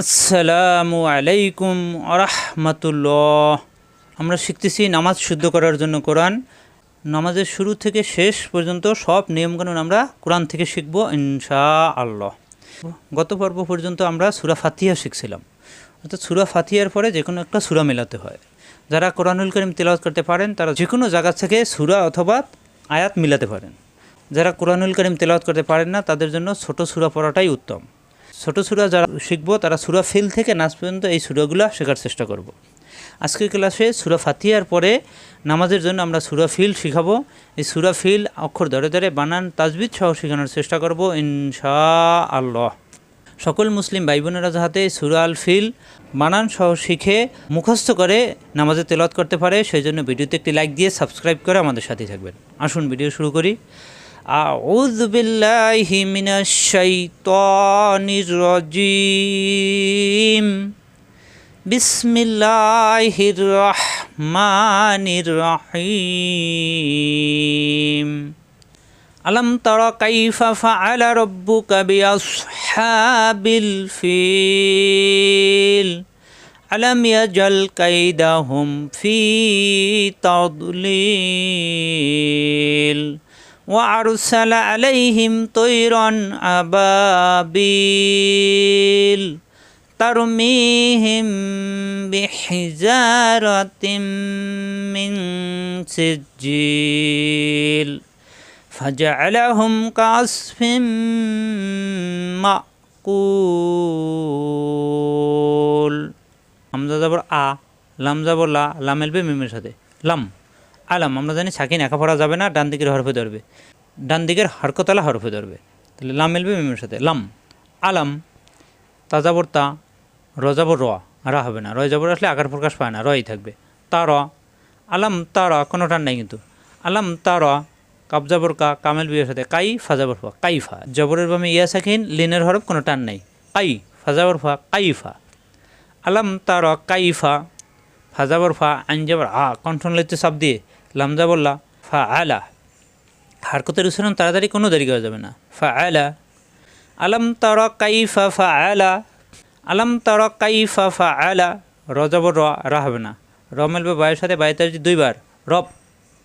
আসসালামু আলাইকুম আরহামাতুল্লাহ আমরা শিখতেছি নামাজ শুদ্ধ করার জন্য কোরআন। নামাজের শুরু থেকে শেষ পর্যন্ত সব নিয়মকানুন আমরা কোরআন থেকে শিখব ইনশা আল্লাহ গত পর্ব পর্যন্ত আমরা সুরা ফাতিহা শিখছিলাম। অর্থাৎ সুরা ফাতিহার পরে যে কোনো একটা সুরা মেলাতে হয়। যারা কোরআনুল করিম তেলাওয়াত করতে পারেন, তারা যে কোনো জায়গা থেকে সুরা অথবা আয়াত মিলাতে পারেন। যারা কোরআনুল করিম তেলাওয়াত করতে পারেন না, তাদের জন্য ছোট সুরা পড়াটাই উত্তম। ছোট সুরা যারা শিখব, তারা সুরা ফিল থেকে নাচ পর্যন্ত এই সুরাগুলো শেখার চেষ্টা করব। আজকের ক্লাসে সুরা ফাতিহার পরে নামাজের জন্য আমরা সুরা ফিল শিখাবো। এই সুরা ফিল অক্ষর ধরে ধরে বানান তাজবিদ সহ শেখানোর চেষ্টা করব ইনশা আল্লাহ সকল মুসলিম ভাই বোনেরা যাহাতে সুরা আল ফিল বানান সহ শিখে মুখস্থ করে নামাজে তেলত করতে পারে, সেই জন্য ভিডিওতে একটি লাইক দিয়ে সাবস্ক্রাইব করে আমাদের সাথে থাকবেন। আসুন, ভিডিও শুরু করি। أعوذ بالله من الشيطان الرجيم بسم الله الرحمن الرحيم ألم تر كيف فعل ربك بأصحاب الفيل ألم يجل كيدهم في تضليل وأرسل عليهم طيرا أبابيل ترميهم بحجارة من سجيل فجعلهم كعصف মাকুল হামজা যাবর আ লাম যাবর লা লাম এলবে মিমের সাথে লাম আলাম, আমরা জানি সাকিন একা পড়া যাবে না, ডান দিকের হরফে ধরবে। ডান দিকের হরকতলা হরফে ধরবে। তাহলে লাম মিলবে মিমের সাথে। লাম, আলাম তাজাবর তা রজাবর র রা হবে না। রয় আসলে আকার প্রকাশ পায় না, রয়ই থাকবে। তা র আলাম তা র কোনো টান নাই কিন্তু। আলাম তা র কাবজাবর কা কামেল বিয়ের সাথে কাই ফাজাবর ফা কাইফা। জবরের বামে ইয়া সাকিন, লিনের হরফ কোনো টান নাই। কাই ফাজাবর ফা কাইফা। আলাম তা র কাইফা ফাজাবর ফা আঞ্জাবর আ কণ্ঠন লিখতে সব দিয়ে লামজা বললা ফা আলা হারকতের উচ্চারণ তাড়াতাড়ি কোনো দেরি করা যাবে না। ফা আলা আলম তর কাইফা ফা আলা আলম তর কাইফা ফা আলা রজবর র, রা হবে না। র মেলবে বায়ের সাথে বায়ে তার দুইবার। রব।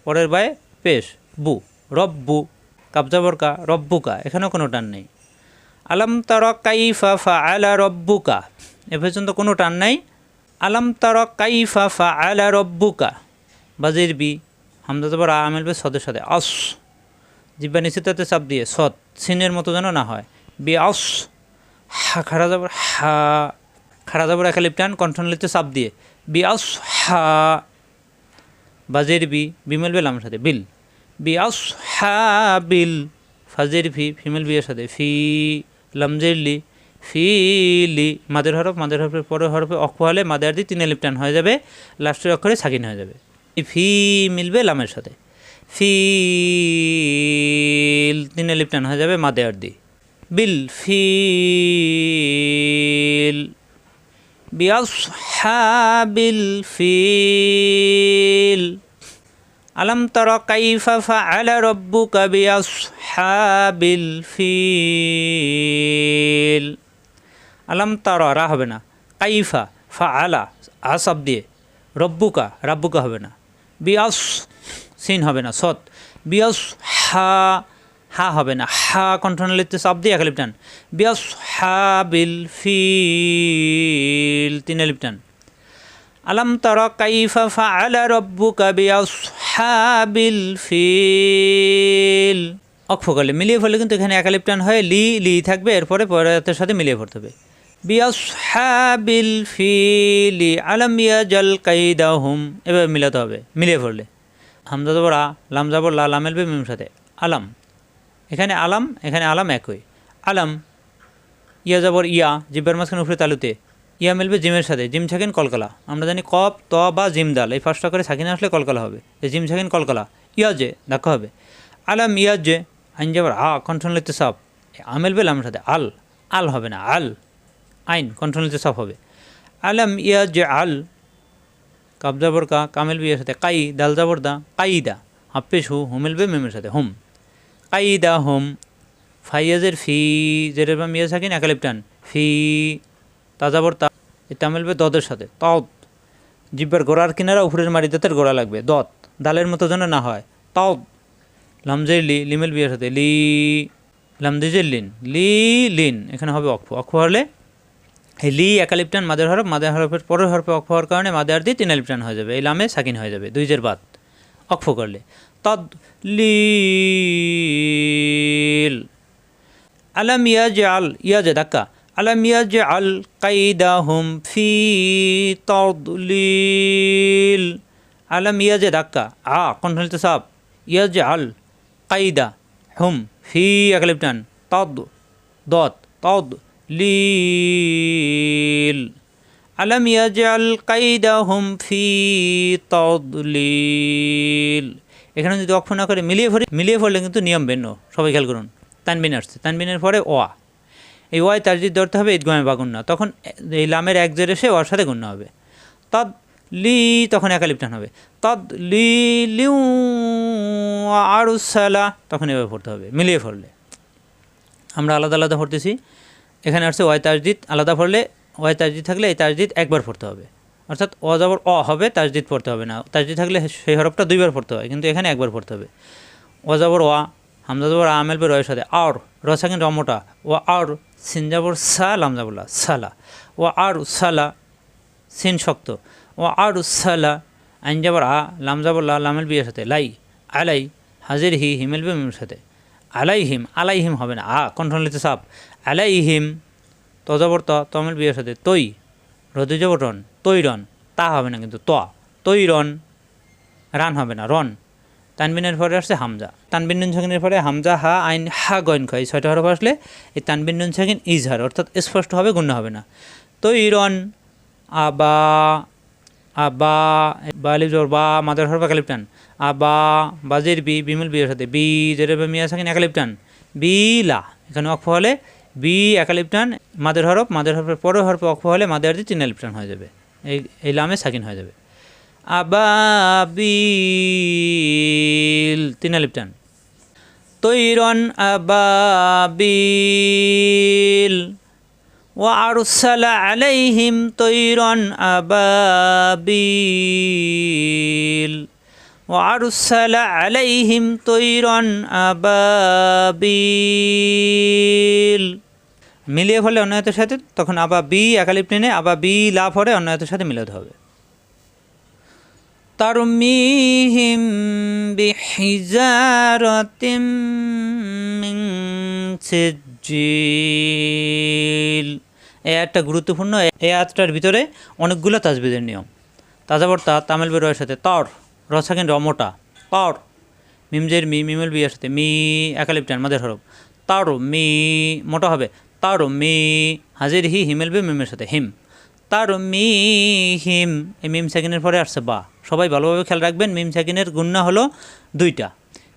পরের বায়ে? পেশ। বু। রব্বু কাবজাবর কা রব্বুকা? এখানেও কোনো টান নেই। আলম তর কাইফা ফা আলা রব্বুকা? এ পর্যন্ত কোনো টান নাই। আলম তর কাইফা ফা আলা রব্বুকা? বাজির বি। হামদা জবর আ মেলবে সদের সাথে। অস জিব্বা নিচে তাতে চাপ দিয়ে। সৎ সিনের মতো যেন না হয়। বি অস হা, খারা যাবর হা। খারা যাবর একা লিপটান কণ্ঠন লিখতে চাপ দিয়ে। বি অস হা। বাজের বি বি মেলবে লামের সাথে। বিল। বি অস হা, বিল। ফাজের ফি ফিমেল বিয়ের সাথে। ফি লামজের লি। ফিলি মাদের হরফ, মাদের হরফের পরের হরফে অক্ষ হলে মাদের দিয়ে তিনে লিপটান হয়ে যাবে। লাস্টের অক্ষরে সাকিন হয়ে যাবে। ফি মিলবে লামের সাথে। ফিল তিনে লিপটান হয়ে যাবে মাদে আর দি। বিল ফিল বিল ফিল। আলম তর কাইফা ফাআলা রব্বুকা বিয়াসহাবিল ফিল। আলম তর, রা হবে না। কাইফা ফাআলা আসব দিয়ে রব্বুকা, রাব্বুকা হবে না। বিয়াস, সিন হবে না, সৎ। বিয়াস, হা হা হবে না, হা কণ্ঠনালিতে চাপ দিয়ে একালিপটান বিয়াস, হা, বিল, ফিল, তিন লিপটান আলম তর কাইফা ফাআলা রব্বুকা বিয়াস, হা, বিল, ফিল। অক্ষকালে মিলিয়ে ফেলে কিন্তু এখানে একালিপটান হয়, লি লি থাকবে, এরপরে পরের সাথে মিলিয়ে পড়তে হবে। বিয়াসহাবিল ফিলি আলম ইয়াজাল কাইদাহুম। এভাবে মিলাতে হবে, মিলিয়ে পড়লে হামজা জবর লাম জবর লা লামেল সাথে। আলাম। এখানে আলাম এখানে আলাম একই। আলাম, ইয়া জবর ইয়া, জিব্বার মাঝখানে উপরে তালুতে। ইয়া মিলবে জিমের সাথে, জিম ছাকেন কলকলা। আমরা জানি কপ, ত বা জিম দাল, এই ফার্স্টটা করে সাকিন আসলে কলকলা হবে। যে জিম ছাকেন কলকলা, ইয়া যে দেখা হবে। আলাম, ইয়া যে আইন যাবার আ, কণ্ঠন লিখতে সব আমেল বে লামের সাথে, আল। আল হবে না, আল। আইন লিখতে সব হবে। আলাম ইয়া যে আল কাবজাবর কা, কামেল বিয়ের সাথে, কাই দাল জাবর দা, কাইদা হাপ্পেশ হু, হোমেল বে, মেমের সাথে, হুম। কাইদা হুম, ফাইয়াজের ফি, জেরের বা মিয়া সাকিন একালিপটান ফি, তাজাবর তা এটা মিলবে দদের সাথে, তদ। জিব্বার গোড়ার কিনারা উপরের মারি দাঁতের গোড়া লাগবে দত দালের মতো যেন না হয়, তদ। লামজের লি, লিমেল বিয়ের সাথে, লি লামদিজের লিন, লি, লিন, এখানে হবে অক্ষ অক্ষ হলে লি, একালিপটান, মাদের হরফ, মাদের হরফের পরের হরফে অক্ষ হওয়ার কারণে মাদের দিয়ে তিন আলিপটান হয়ে যাবে। এই লামে সাকিন হয়ে যাবে দুইজের বাদ। অক্ষ করলে। তদ লিল আলাম ইয়াজআল, ইয়াজে ধাক্কা। আলাম ইয়াজ আল কাইদা হুম ফি তদলিল আলাম ইয়াজে ধাক্কা। আ কন্ট্রোল তো সাপ ইয়াজআল কাইদা হুম ফি একলিপটান। তদ, দত, তদ। লিল আলাম ইয়াজআল কাইদাহুম ফি তদলিল এখানে যদি অক্ষ না করে মিলিয়ে ফেলে মিলিয়ে ফেললে কিন্তু নিয়ম ভিন্ন। সবাই খেয়াল করুন। তানবিন আসছে। তানবিনের পরে ওয়া। এই ওয়াই তার যদি ধরতে হবে ঈদগামে বা গুন্না তখন এই লামের এক জের এসে ওয়ার সাথে গুন্না হবে। তদ লি তখন একালিপটান হবে। তদ লি লিউ আরুসালা তখন এভাবে পড়তে হবে। মিলিয়ে পড়লে আমরা আলাদা আলাদা পড়তেছি। এখানে আসছে ওয়াই তাজদিদ, আলাদা পড়লে ওয়াই তাজদিদ থাকলে এই তাজদিদ একবার পড়তে হবে। অর্থাৎ অ যাবর অ হবে, তাজদিদ পড়তে হবে না। তাজদিদ থাকলে সেই হরফটা দুইবার পড়তে হয়, কিন্তু এখানে একবার পড়তে হবে। ও যাবর ওয়া, হামজা যাবর আমেল বে রয়ের সাথে আর র সেকেন্ড রমোটা ও আর সিন যাবর সা, লাম যাবলা সালা। ও আর সালা, সিন শক্ত। ও আর সালা, আইন যাবর আ, লাম যাবর লা, লামেল বিয়ের সাথে, লাই, আলাই, হাজির হি, হিমেল বে সাথে। আলাই হিম হবে না। আ কন্ট্রোল নিতে সাপ আলাই হিম তজাবর ত তমেল বিয়ের সাথে তৈ রদি যাবর রন তৈ হবে না কিন্তু ত। তৈ রন হবে না, রন। তানবিনের পরে আসছে হামজা। তানবিন নুন সাকিনের পরে হামজা, হা, আইন, হা, গয়ন খয় ছয়টা হরফ আসলে এই তানবিন নুন সাকিন ইজহার, অর্থাৎ স্পষ্ট হবে, গুণ্য হবে না। তৈরন আবা আবা বালিব জোর, বা, মাদার হরফ একালিপটান আবা বাজির বি বিমল বিয়ের সাথে বি জেরে বা মিয়া সাকিন একালিপটান বিলা এখানে অক্ষ হলে বি একালিপটান মাদের হরফ মাদের হরফের পরের হরফে অক্ষ হলে মাদের দিয়ে তিন আলিপটান হয়ে যাবে এই এই লামে সাকিন হয়ে যাবে আবাবিল তিন আলিপটান তৈরন আবাবিল وأرسل عليهم طيرا أبابيل وأرسل عليهم طيرا أبابيل মিলিয়ে ফলে অন্যায়তের সাথে তখন আবার বি একালিপ টেনে আবার বি লাভ হলে অন্যায়তের সাথে মিলাতে হবে ترميهم بحجارة من سجيل এই একটা গুরুত্বপূর্ণ এই আয়াতটার ভিতরে অনেকগুলো তাজবিদের নিয়ম তাজাবর তা তামিল বেরোয়ের সাথে তর রসাকেন রমোটা তর মিমজের মি, মিমেল বিয়ের সাথে, মি, একালিপটান, মাদের হরফ তার মি, মোটা হবে তার মি, হাজির হি, হিমেল বি, মিমের সাথে, হিম তার মি, হিম, এই মিম সেকেন্ডের পরে আসছে বা, সবাই ভালোভাবে খেয়াল রাখবেন, মিম সাকিনের গুন্না হলো দুইটা,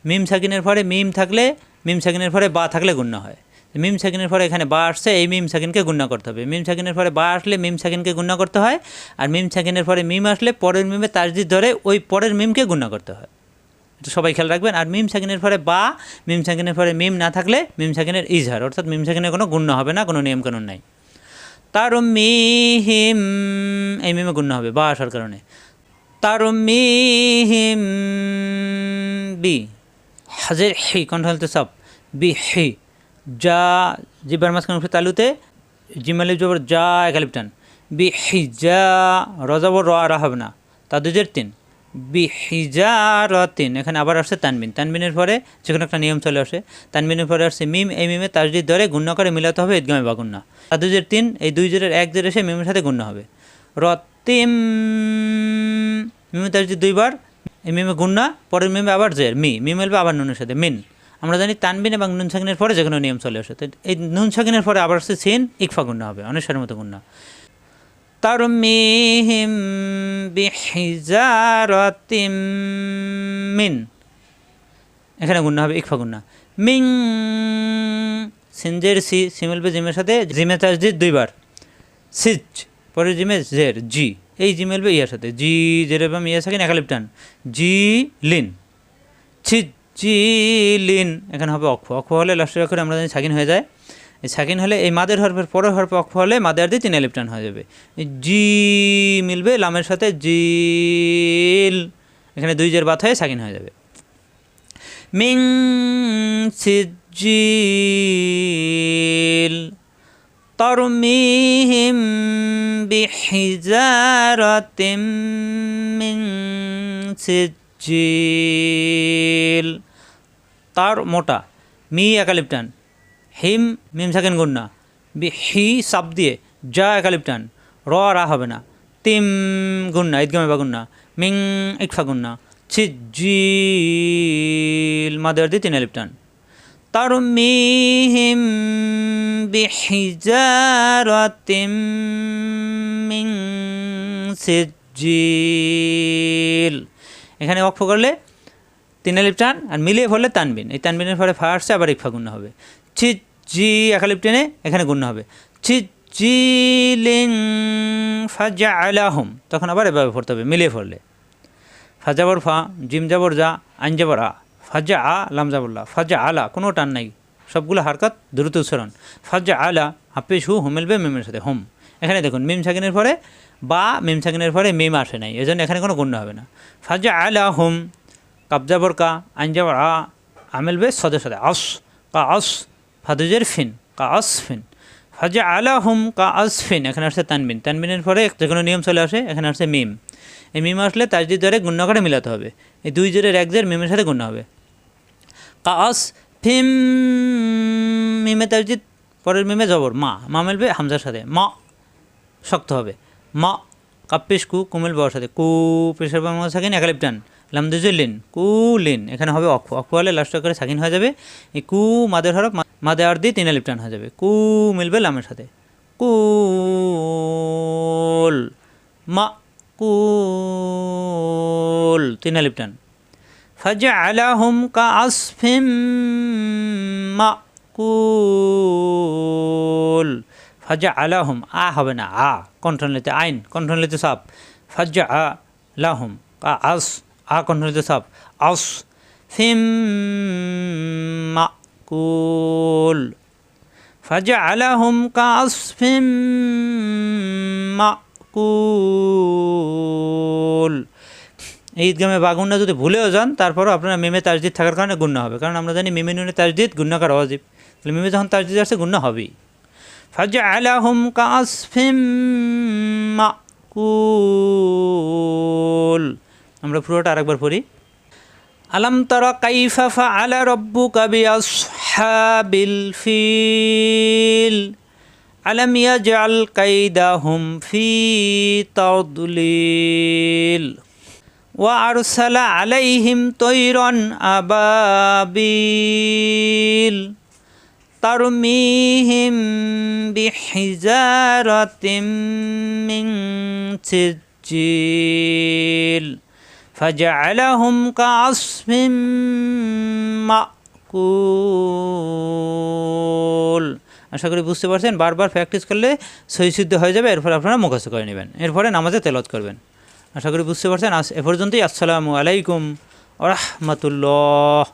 মিম সাকিনের পরে মিম থাকলে, মিম সাকিনের পরে বা থাকলে গুন্না হয়। মিম সাকিনের পরে এখানে বা আসছে, এই মিম সাকিনকে গুন্না করতে হবে। মিম সাকিনের পরে বা আসলে মিম সাকিনকে গুন্না করতে হয়, আর মিম সাকিনের পরে মিম আসলে পরের মিমে তাজদিদ ধরে ওই পরের মিমকে গুন্না করতে হয়। এটা সবাই খেয়াল রাখবেন, আর মিম সাকিনের পরে বা, মিম সাকিনের পরে মিম না থাকলে মিম সাকিনের ইজহার, অর্থাৎ মিম সাকিনের কোনো গুণ্য হবে না, কোনো নিয়মকানুন নাই। তার মিহিম এই মিমে গুণ্য হবে, বা আসার কারণে। তার মিহিম বি, হাজের হি কন্ট্রোলতে সব বি, হি। যা জিব্বার মাঝখানে উপরে তালুতে জিমালিপ জবর যা একালিপটান। বি হি যা রজাবর র হবে না তা দুজের তিন। বি হিজা তিন এখানে আবার আসছে তানবিন। তানবিনের পরে যে কোনো একটা নিয়ম চলে আসে। তানবিনের পরে আসছে মিম, এই মিমে তাজদিদ দরে গুণ্য করে মিলাতে হবে ঈদগামে বা গুণ্য। তা দুজের তিন, এই দুই জেরের এক জের এসে মিমের সাথে গুণ্য হবে। রতিম, মিমে তাজদিদ দুইবার, এই মিমে গুন্না পরের মিমে আবার জের, মি মি মেলবে আবার নুনের সাথে, মিন। আমরা জানি তানবিন এবং নুন সাকিনের পরে যে কোনো নিয়ম চলে আসে। তো এই নুন সাকিনের পরে আবার আসছে সিন, ইকফা গুন্না হবে অনেশ্বরের মতো গুন্না। তারমিহিম বিহিজারাতিম মিন। এখানে গুন্না হবে, ইকফা গুন্না। মিং সিনজের সি, সিমেল বে জিমের সাথে জিমে তাজদিদ দুইবার। সিজ পরে জিমে জের, জি। এই জিমেল বে ইয়ার সাথে, জি এবং ইয়া সাকিন একালিপটান। জি, লিন। ছি জি লিন এখানে হবে অক্ষ। অক্ষ হলে লাস্টের অক্ষরে আমরা জানি সাকিন হয়ে যায়। এই সাকিন হলে এই মাদের হরফের পরের হরফে অক্ষ হলে মাদের দিয়ে তিন আলিফ টান হয়ে যাবে। জি মিলবে লামের সাথে জিল। এখানে দুই জের বাত হয়ে সাকিন হয়ে যাবে। মিং সিজিল তরমিহিম বিহিজারাতিম মিং সিজিল তার মোটা, মি একালিপটান, হিম মিম সাকেন গুন্না, বি হি সাপ দিয়ে যা একালিপটান, র রা হবে না, তিম গুন্না ঈদগামে বা গুন্না, মিং ইকফা গুন্না ছিজিল মাদের দিয়ে তিন তার মিহিম বিহিজারাতিম মিং সিজিল এখানে অক্ষ করলে তিন আলিপ টান আর মিলিয়ে ফলে তানবিন। এই তানবিনের ফলে ফার্স্টে আবার ইকফা গুণ্য হবে। ছি, জি একালিপ টেনে এখানে গুণ্য হবে। ছি জিলিং ফাজা আলাহম তখন আবার এভাবে পড়তে হবে, মিলিয়ে পড়লে ফাজাবর ফা, জিম যাবর যা, আইন যাবর আ। ফাজা আ লাম যাবল্লা ফাজা আলা কোনো টান নাই। সবগুলো হারকাত, দ্রুত উচ্চারণ। ফাজা আলা হাফিস হু হুমেলবে মিমের সাথে, হোম। এখানে দেখুন, মিম সাকিনের পরে বা মিম সাকিনের পরে মিম আসে নাই, এজন্য এখানে কোনো গুণ্য হবে না। ফাজা আলা হুম কাবজাবর কা আঞ্জাবর আ আমেল বে সদে সদে আস, কা আস, ফাদুজের ফিন, কা আস ফিন। ফাজা আলা হুম কা আস ফিন, এখানে আসছে তানবিন। তানবিনের পরে যে কোনো নিয়ম চলে আসে, এখানে আসছে মিম। এই মিম আসলে তাজদিদ ধরে গুণ্য করে মিলাতে হবে। এই দুই জোরের এক জের মিমের সাথে গুণ্য হবে। কা আস ফিম, মিমে তাজদিদ, পরের মিমে জবর, মা। মা মেলবে হামজার সাথে। মা, শক্ত হবে। মা, কাপ্পিস, কু, কুমিল বসাতে কু, পেশার বাংলা সাকিন একালিপটান। কু, লিন। এখানে হবে অক্ষ। অক্ষ হলে লাস্ট অক্ষরে সাকিন হয়ে যাবে। এই কু, মাদের হরফ মাদে আর দিয়ে তিন এলিপটান হয়ে যাবে। কু, মিলবে লামের সাথে। কুল মা কুল তিন ফাজ আলা হুম কা আসফিম মা কুল ফাজা আলাহুম আ হবে না, আ কণ্ঠন লিতে আইন কণ্ঠন লিতে সাপ ফাজা আ লাহুম কা আস, আ কণ্ঠন লিতে সাপ আস ফিম মাকুল ফাজা আলাহুম কা আস ফিম মাকুল এই ঈদগামে বাগুন্না যদি ভুলেও যান, তারপরও আপনারা মিমে তাজদিদ থাকার কারণে গুণ্য হবে। কারণ আমরা জানি মিমে নুনে তাজদিদ গুণ্যাকার অজীব। তাহলে মিমে যখন তাজদিদ আসছে গুণ্য হবেই। ফাজা আলাহুম কাসফিম মাকুল আমরা পুরোটা আরেকবার পড়ি আলম তারা কাইফা ফাআলা রাব্বুকা বিআসহাবিল ফিল আলম ইয়াজআল কাইদাহুম ফি তাদলিল وأرسل عليهم طيرا أبابيل ترميهم بحجارة من سجيل فجعلهم كعصف মাকুল আশা করি বুঝতে পারছেন বারবার প্র্যাকটিস করলে সহি সিদ্ধ হয়ে যাবে এরপর আপনারা মুখস্থ করে নেবেন এরপরে নামাজে তেলত করবেন আশা করি বুঝতে পারছেন আজ এ পর্যন্তই আসসালামু আলাইকুম রহমতুল্লাহ